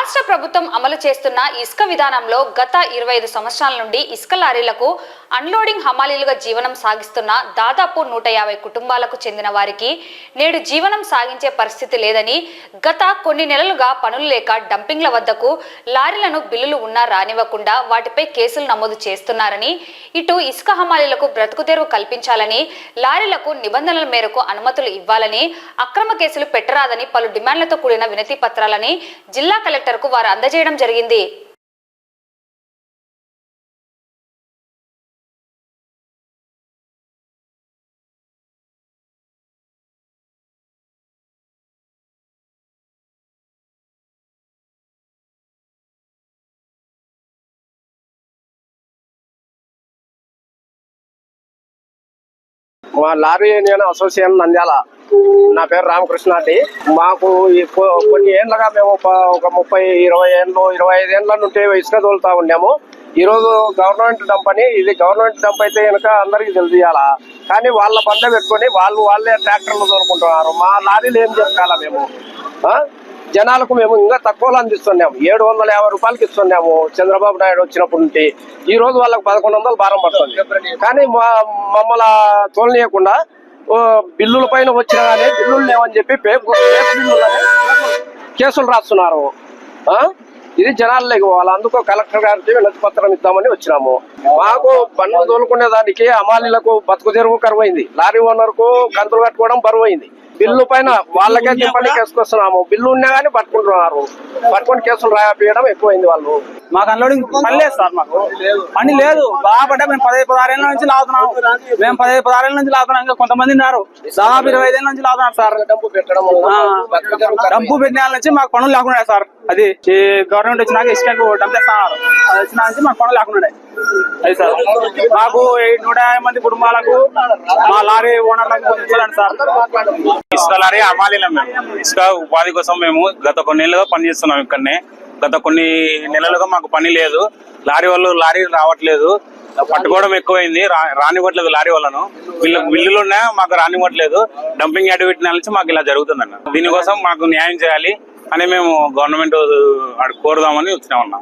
రాష్ట్ర ప్రభుత్వం అమలు చేస్తున్న ఇసుక విధానంలో గత ఇరవై ఐదు సంవత్సరాల నుండి ఇసుక లారీలకు అన్లోడింగ్ హమాలీలుగా జీవనం సాగిస్తున్న దాదాపు నూట యాభై కుటుంబాలకు చెందిన వారికి నేడు జీవనం సాగించే పరిస్థితి లేదని గత కొన్ని నెలలుగా పనులు లేక డంపింగ్ల వద్దకు లారీలను బిల్లులు ఉన్నా రానివ్వకుండా వాటిపై కేసులు నమోదు చేస్తున్నారని ఇటు ఇసుక హమాలీలకు బ్రతుకు తెరువు కల్పించాలని లారీలకు నిబంధనల మేరకు అనుమతులు ఇవ్వాలని అక్రమ కేసులు పెట్టరాదని పలు డిమాండ్లతో కూడిన వినతి పత్రాలని జిల్లా కలెక్టర్ కలెక్టర్కు వారు అందజేయడం జరిగింది. మా లారీ యూనియన్ అసోసియేషన్ నంద్యాల నా పేరు రామకృష్ణాటి మాకు కొన్ని ఏళ్ళగా మేము ఒక ముప్పై ఇరవై ఏళ్ళు ఇరవై ఐదు ఏళ్ళ నుండి ఇసుక తోలుతా ఉన్నాము. ఈ రోజు గవర్నమెంట్ డంప్ అని ఇది గవర్నమెంట్ డంప్ అయితే కనుక అందరికి తెలియాలా కానీ వాళ్ళ బండ పెట్టుకొని వాళ్ళు వాళ్ళే ట్రాక్టర్లు తోలుకుంటున్నారు. మా లారీలు ఏం చెప్పాలా మేము? జనాలకు మేము ఇంకా తక్కువలో అందిస్తున్నాము. ఏడు వందల యాభై రూపాయలకి ఇస్తున్నాము. చంద్రబాబు నాయుడు వచ్చినప్పటి నుండి. ఈ రోజు వాళ్ళకి పదకొండు వందలు భారం పడుతుంది. కానీ మా- మమ్మల్ని తోలనీయకుండా బిల్లుల పైన వచ్చినా కానీ బిల్లులు లేవని చెప్పి కేసులు రాస్తున్నారు. ఆ? ఇది జనాల్లోకి పోవాలి. అందుకో కలెక్టర్ గారికి వినతి పత్రం ఇద్దామని వచ్చినాము. మాకు పన్ను తోలుకునే దానికి అమాలీలకు బతుకు తెరువు కరువైంది. లారీ ఓనర్కు కంతులు కట్టుకోవడం బరువు అయింది బిల్లు పైన వాళ్ళకే దింపని కేసుకొస్తున్నాము. బిల్లు ఉన్నా కానీ పట్టుకుంటున్నారు. పట్టుకొని కేసులు రాయడం ఎక్కువైంది వాళ్ళు. మాకు అన్లోడింగ్ పని లేదు సార్ మాకు. పని లేదు. బాగా మేము పదహైదు పదహారేళ్ళ నుంచి లాగుతున్నాం. మేము పదహైదు పదహారేళ్ళ నుంచి లాగుతున్నాం. ఇంకా కొంతమంది ఉన్నారు. దాదాపు ఇరవై ఐదేళ్ళ నుంచి లాగుతున్నారు సార్. డబ్బు పెట్టడం డబ్బు పెట్టిన నుంచి మాకు పనులు లేకుండా సార్. అది ఈ గవర్నమెంట్ వచ్చినాక ఇసుకకు డబ్బు ఇస్తున్నారు అది వచ్చిన నుంచి మాకు పనులు లేకుండా అది సార్. మాకు నూట యాభై మంది కుటుంబాలకు మా లారీ ఓనర్లకు కొంచెం సార్. ఇసుక లారీ అమ్మాలినాం మేము. ఇసుక ఉపాధి కోసం మేము గత కొన్ని నెలలుగా పనిచేస్తున్నాం ఇక్కడనే. గత కొన్ని నెలలుగా మాకు పని లేదు. లారీ వాళ్ళు లారీ రావట్లేదు. పట్టుకోవడం ఎక్కువైంది. రానివ్వట్లేదు లారీ వాళ్ళను. వీళ్ళకి బిల్లులు ఉన్నా మాకు రానివ్వట్లేదు. డంపింగ్ యార్డ్ పెట్టిన నుంచి మాకు ఇలా జరుగుతుందన్న. దీనికోసం మాకు న్యాయం చేయాలి అని మేము గవర్నమెంట్ కోరుదామని వచ్చినామన్నా.